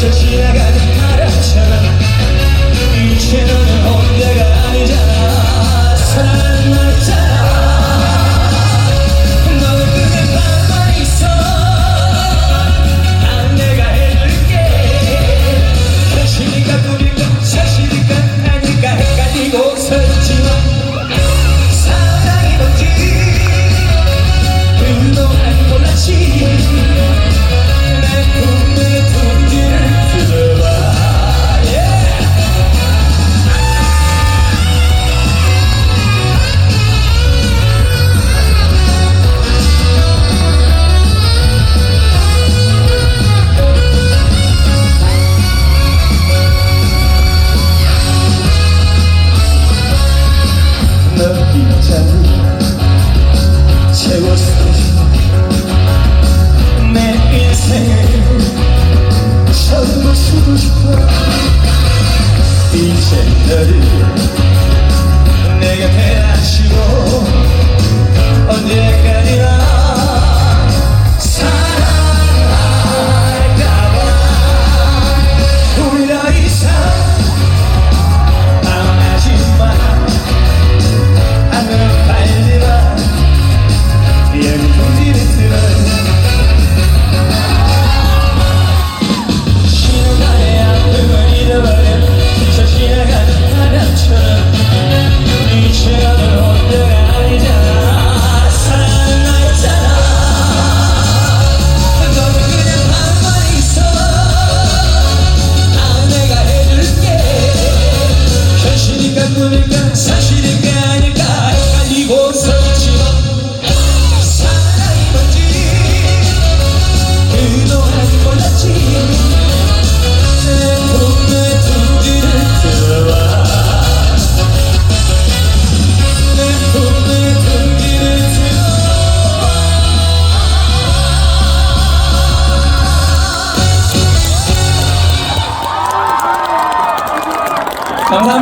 스쳐 지나가는 바람처럼 이제 너는 혼자가 아니잖아 사랑은 나 있잖아 너는 그냥 나만 있어 난 내가 해줄게. 다시 네가 그대를 내 곁에 하시고 감사합니다.